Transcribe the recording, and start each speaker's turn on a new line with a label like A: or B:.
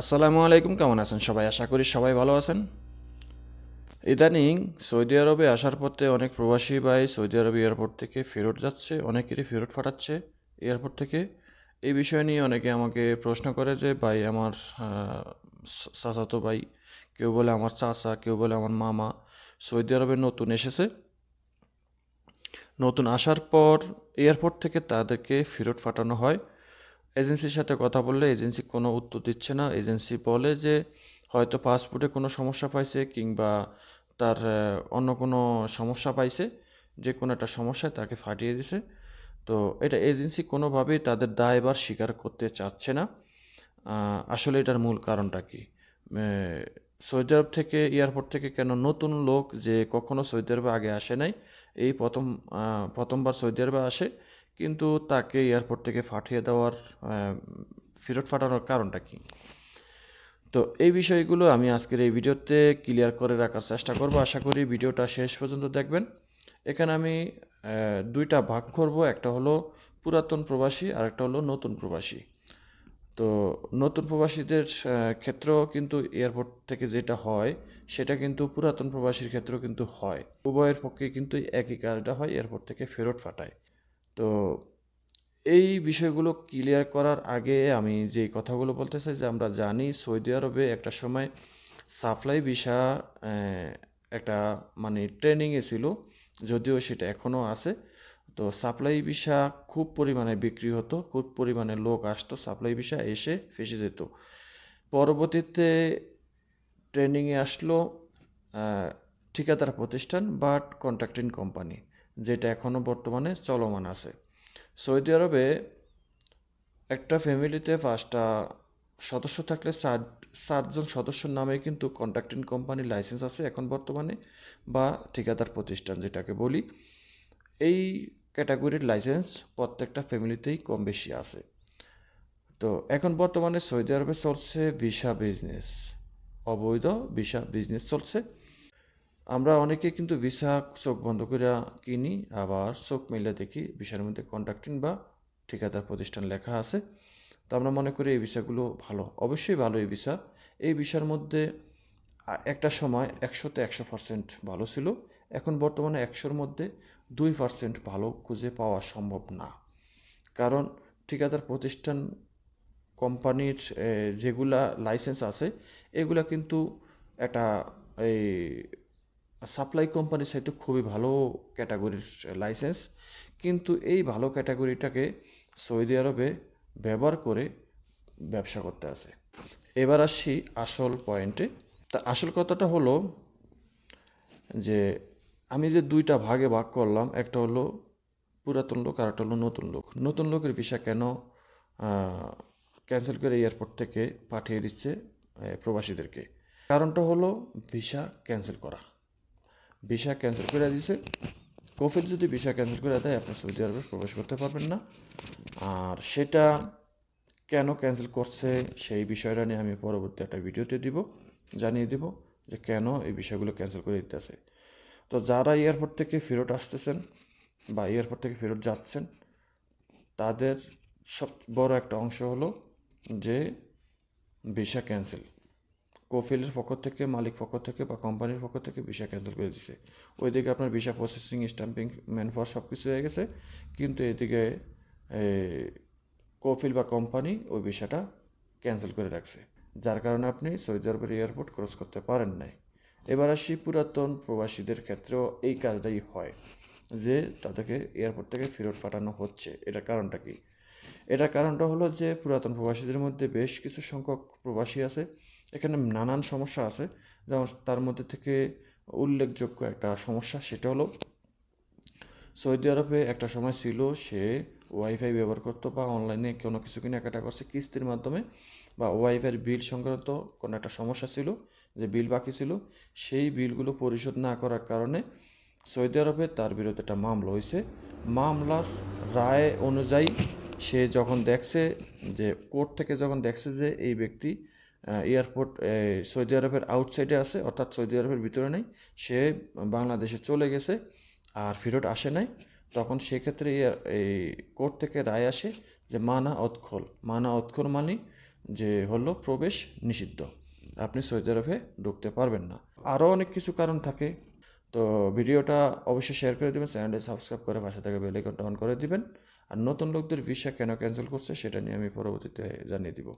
A: আসসালামু আলাইকুম, কেমন আছেন সবাই? আশা করি সবাই ভালো আছেন। ইদানিং সৌদি আরবে আসার পথে অনেক প্রবাসী ভাই সৌদি আরব এয়ারপোর্ট থেকে ফেরত যাচ্ছে, অনেকেরই ফেরত ফাটাচ্ছে এয়ারপোর্ট থেকে। এই বিষয় নিয়ে অনেকে আমাকে প্রশ্ন করে যে, ভাই, আমার চাচাতো ভাই, কেউ বলে আমার চাচা, কেউ বলে আমার মামা সৌদি আরবে নতুন এসেছে। নতুন আসার পর এয়ারপোর্ট থেকে তাদেরকে ফেরত পাঠানো হয়। এজেন্সির সাথে কথা বললে এজেন্সি কোনো উত্তর দিচ্ছে না। এজেন্সি বলে যে হয়তো পাসপোর্টে কোনো সমস্যা পাইছে কিংবা তার অন্য কোনো সমস্যা পাইছে, যে কোনো একটা সমস্যায় তাকে ফাটিয়ে দিছে। তো এটা এজেন্সি কোনোভাবেই তাদের দায়ভার স্বীকার করতে চাচ্ছে না। আসলে এটার মূল কারণটা কি? সৌদি আরব থেকে, এয়ারপোর্ট থেকে কেন নতুন লোক যে কখনো সৌদি আরবে আগে আসে নাই, এই প্রথম প্রথমবার সৌদি আরবে আসে কিন্তু তাকে এয়ারপোর্ট থেকে পাঠিয়ে দেওয়ার ফেরত পাঠানোর কারণটা কি? তো এই বিষয়গুলো আমি আজকের এই ভিডিওতে ক্লিয়ার করে রাখার চেষ্টা করব। আশা করি ভিডিওটা শেষ পর্যন্ত দেখবেন। এখানে আমি দুইটা ভাগ করব। একটা হলো পুরাতন প্রবাসী আর একটা হলো নতুন প্রবাসী। তো নতুন প্রবাসীদের ক্ষেত্রেও কিন্তু এয়ারপোর্ট থেকে যেটা হয়, সেটা কিন্তু পুরাতন প্রবাসীর ক্ষেত্রেও কিন্তু হয়। উভয়ের পক্ষে কিন্তু একই কাজটা হয় এয়ারপোর্ট থেকে ফেরত পাঠায়। তো এই বিষয়গুলো ক্লিয়ার করার আগে আমি যে কথাগুলো বলতে চাই যে আমরা জানি সৌদি আরবে একটা সময় সাপ্লাই ভিসা একটা মানে ট্রেনিংয়ে ছিল, যদিও সেটা এখনও আছে। তো সাপ্লাই ভিসা খুব পরিমাণে বিক্রি হতো, খুব পরিমাণে লোক আসতো সাপ্লাই ভিসা এসে ফেসে যেত। পরবর্তীতে ট্রেনিংয়ে আসলো ঠিকাদার প্রতিষ্ঠান বাট কন্ট্রাক্টিং কোম্পানি যেটা এখনও বর্তমানে চলমান আছে। সৌদি আরবে একটা ফ্যামিলিতে পাঁচটা সদস্য থাকলে চার চারজন সদস্যর নামে কিন্তু কন্ট্রাক্টিং কোম্পানির লাইসেন্স আছে এখন বর্তমানে বা ঠিকাদার প্রতিষ্ঠান যেটাকে বলি। এই ক্যাটাগরির লাইসেন্স প্রত্যেকটা ফ্যামিলিতেই কম বেশি আছে। তো এখন বর্তমানে সৌদি আরবে চলছে ভিসা বিজনেস অবৈধ ভিসা বিজনেস চলছে। আমরা অনেকে কিন্তু ভিসা চোখ বন্ধ করে কিনি, আবার চোখ মিলে দেখি ভিসার মধ্যে কন্ট্রাক্টিং বা ঠিকাদার প্রতিষ্ঠান লেখা আছে। তো আমরা মনে করি এই ভিসাগুলো ভালো, অবশ্যই ভালো এই ভিসা। এই ভিসার মধ্যে একটা সময় একশোতে একশো পার্সেন্ট ভালো ছিল, এখন বর্তমানে একশোর মধ্যে দুই পার্সেন্ট ভালো খুঁজে পাওয়া সম্ভব না। কারণ ঠিকাদার প্রতিষ্ঠান কোম্পানির যেগুলা লাইসেন্স আছে, এগুলা কিন্তু একটা, এই সাপ্লাই কোম্পানির সাইতে খুবই ভালো ক্যাটাগরির লাইসেন্স কিন্তু এই ভালো ক্যাটাগরিটাকে সৌদি আরবে ব্যবহার করে ব্যবসা করতে আছে। এবার আসি আসল পয়েন্টে তা আসল কথাটা হলো যে, আমি যে দুইটা ভাগে ভাগ করলাম, একটা হলো পুরাতন লোক আর একটা হলো নতুন লোক। নতুন লোকের ভিসা কেন ক্যান্সেল করে এয়ারপোর্ট থেকে পাঠিয়ে দিচ্ছে প্রবাসীদেরকে? কারণটা হলো ভিসা ক্যান্সেল করা। ভিসা ক্যান্সেল করে দিছে। কফিল যদি ভিসা ক্যান্সেল করে দেয়, আপনি সৌদি আরবে প্রবেশ করতে পারবেন না। আর সেটা কেন ক্যান্সেল করছে, সেই বিষয়টা নিয়ে আমি পরবর্তী একটা ভিডিওতে দিব, জানিয়ে দিব যে কেন এই বিষয়গুলো ক্যান্সেল করে দিতেছে। তো যারা এয়ারপোর্ট থেকে ফেরত আসতেছেন বা এয়ারপোর্ট থেকে ফেরত যাচ্ছেন, তাদের সব বড় একটা অংশ হলো যে ভিসা ক্যান্সেল। কফিলের পক্ষ থেকে, মালিক পক্ষ থেকে বা কোম্পানির পক্ষ থেকে ভিসা ক্যান্সেল করে দিছে। ওইদিকে আপনার ভিসা প্রসেসিং স্ট্যাম্পিং ম্যানফাওয়ার সব কিছু হয়ে গেছে। কিন্তু এদিকে কোফিল বা কোম্পানি ওই ভিসাটা ক্যান্সেল করে রাখছে। যার কারণে আপনি সৌদি আরবের এয়ারপোর্ট ক্রস করতে পারেন নাই। এবার আসি পুরাতন প্রবাসীদের ক্ষেত্রেও এই কাজটাই হয়, যে তাদেরকে এয়ারপোর্ট থেকে ফেরত পাঠানো হচ্ছে। এটার কারণটা কি? এটার কারণটা হলো যে পুরাতন প্রবাসীদের মধ্যে বেশ কিছু সংখ্যক প্রবাসী আছে। এখানে নানান সমস্যা আছে। যেমন তার মধ্যে থেকে উল্লেখযোগ্য একটা সমস্যা, সেটা হলো সৌদি আরবে একটা সময় ছিল সে ওয়াইফাই ব্যবহার করতো বা অনলাইনে কোনো কিছু কেনাকাটা করছে, কিস্তির মাধ্যমে বা ওয়াইফাইয়ের বিল সংক্রান্ত কোনো একটা সমস্যা ছিল, যে বিল বাকি ছিল, সেই বিলগুলো পরিশোধ না করার কারণে সৌদি আরবে তার বিরুদ্ধে একটা মামলা হয়েছে। মামলার রায় অনুযায়ী সে যখন দেখছে যে, কোর্ট থেকে যখন দেখছে যে এই ব্যক্তি এয়ারপোর্ট সৌদি আরবের আউটসাইডে আছে, অর্থাৎ সৌদি আরবের ভিতরে নেই। সে বাংলাদেশে চলে গেছে আর ফেরত আসে নাই। তখন সেক্ষেত্রে এই কোর্ট থেকে রায় আসে যে মানা অৎখল মানা অৎখল মানে যে হলো প্রবেশ নিষিদ্ধ। আপনি সৌদি আরবে ঢুকতে পারবেন না। আরও অনেক কিছু কারণ থাকে। তো ভিডিওটা অবশ্যই শেয়ার করে দেবেন চ্যানেলটি সাবস্ক্রাইব করে পাশে থেকে বেল অন করে দিবেন। আর নতুন লোকদের ভিসা কেন ক্যান্সেল করছে, সেটা নিয়ে আমি পরবর্তীতে জানিয়ে দিব।